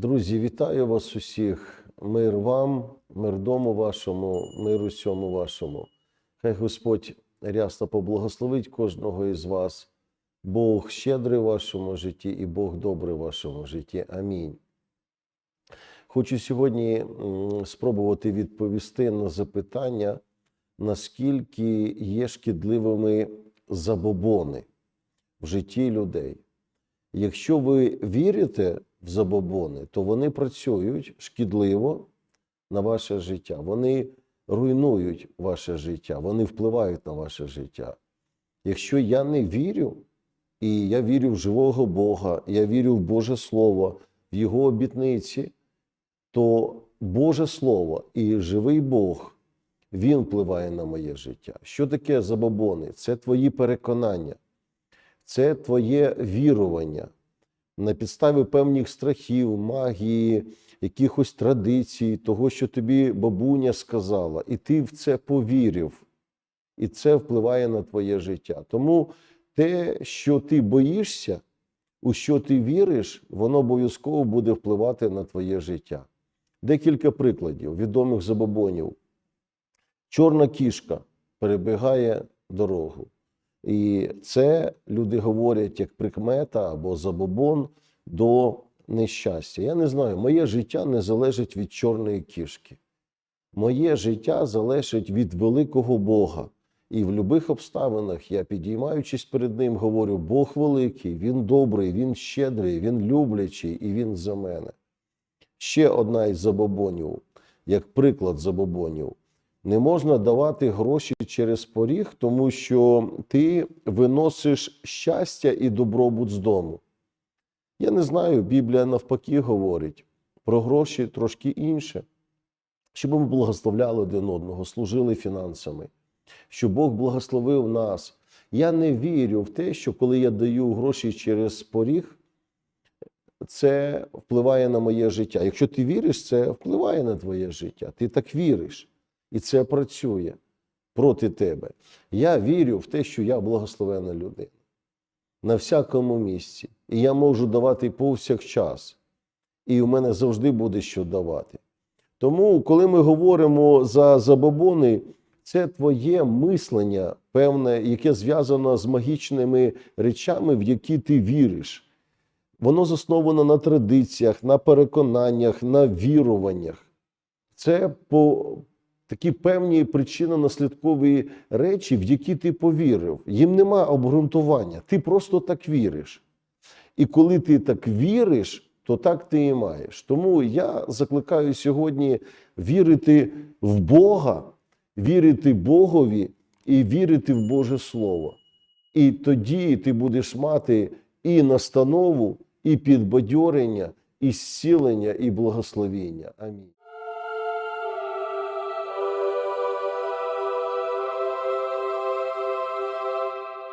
Друзі, вітаю вас усіх. Мир вам, мир дому вашому, мир усьому вашому. Хай Господь рясно поблагословить кожного із вас. Бог щедрий в вашому житті і Бог добрий в вашому житті. Амінь. Хочу сьогодні спробувати відповісти на запитання, наскільки є шкідливими забобони в житті людей. Якщо ви вірите в забобони, то вони працюють шкідливо на ваше життя. Вони руйнують ваше життя, вони впливають на ваше життя. Якщо я не вірю, і я вірю в живого Бога, я вірю в Боже Слово, в Його обітниці, то Боже Слово і живий Бог, Він впливає на моє життя. Що таке забобони? Це твої переконання, це твоє вірування на підставі певних страхів, магії, якихось традицій, того, що тобі бабуня сказала, і ти в це повірив, і це впливає на твоє життя. Тому те, що ти боїшся, у що ти віриш, воно обов'язково буде впливати на твоє життя. Декілька прикладів відомих забобонів. Чорна кішка перебігає дорогу. І це люди говорять як прикмета або забобон до нещастя. Я не знаю, моє життя не залежить від чорної кішки. Моє життя залежить від великого Бога. І в будь-яких обставинах я, підіймаючись перед Ним, говорю: Бог великий, Він добрий, Він щедрий, Він люблячий і Він за мене. Ще одна із забобонів, як приклад забобонів. Не можна давати гроші через поріг, тому що ти виносиш щастя і добробут з дому. Я не знаю, Біблія навпаки говорить про гроші трошки інше, щоб ми благословляли один одного, служили фінансами, щоб Бог благословив нас. Я не вірю в те, що коли я даю гроші через поріг, це впливає на моє життя. Якщо ти віриш, це впливає на твоє життя. Ти так віриш. І це працює проти тебе. Я вірю в те, що я благословена людина на всякому місці. І я можу давати повсякчас. І у мене завжди буде що давати. Тому, коли ми говоримо за забобони, це твоє мислення, певне, яке зв'язано з магічними речами, в які ти віриш. Воно засновано на традиціях, на переконаннях, на віруваннях. Це по такі певні причинно-наслідкові речі, в які ти повірив. Їм нема обґрунтування. Ти просто так віриш. І коли ти так віриш, то так ти і маєш. Тому я закликаю сьогодні вірити в Бога, вірити Богові і вірити в Боже Слово. І тоді ти будеш мати і настанову, і підбадьорення, і зцілення, і благословіння. Амінь.